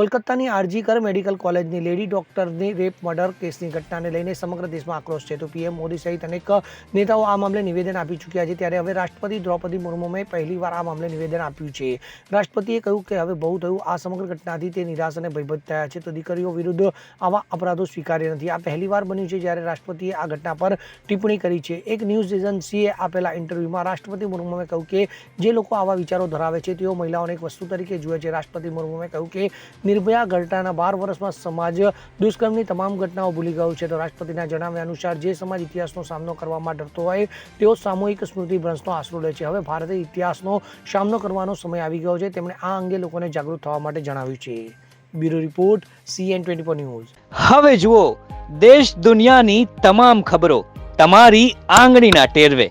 કોલકાતાની RG Kar medical કોલેજની lady ડોક્ટરની rape murder કેસની ઘટનાને લઈને સમગ્ર દેશમાં આક્રોશ છે. તો પીએમ મોદી સહિત અનેક નેતાઓ આ મામલે નિવેદન આપી ચૂક્યા છે. ત્યારે હવે રાષ્ટ્રપતિ દ્રૌપદી મુર્મુએ પહેલીવાર આ મામલે નિવેદન આપ્યું છે. રાષ્ટ્રપતિએ કહ્યું કે હવે બહુ થયું. આ સમગ્ર ઘટનાથી તે નિરાશ અને ભયભીત થયા છે. તો દીકરીઓ વિરુદ્ધ આવા અપરાધો સ્વીકાર્ય નથી. આ પહેલીવાર બન્યું છે જ્યારે રાષ્ટ્રપતિએ આ ઘટના પર ટિપ્પણી કરી છે. એક ન્યૂઝ એજન્સીએ આપેલા ઇન્ટરવ્યૂમાં રાષ્ટ્રપતિ મુર્મુએ કહ્યું કે જે લોકો આવા વિચારો ધરાવે છે, તેઓ મહિલાઓને એક વસ્તુ તરીકે જુએ છે. રાષ્ટ્રપતિ મુર્મુએ કહ્યું કે નિર્ભયા ઘટનાના બાર વર્ષમાં સમાજ દુષ્કર્મની તમામ ઘટનાઓ ભૂલી ગયું છે. તો રાષ્ટ્રપતિના જણાવ્યા અનુસાર જે સમાજ ઇતિહાસનો સામનો કરવામાં ડરતો હોય, તેઓ સામૂહિક સ્મૃતિ ભ્રંશનો આશરો લે છે. હવે ભારતે ઇતિહાસનો સામનો કરવાનો સમય આવી ગયો છે. તેમણે આ અંગે લોકોને જાગૃત થવા માટે જણાવ્યું છે. Bureau report CN twenty four news. હવે જુઓ, દેશ દુનિયાની તમામ ખબરો તમારી આંગળીના ટેરવે.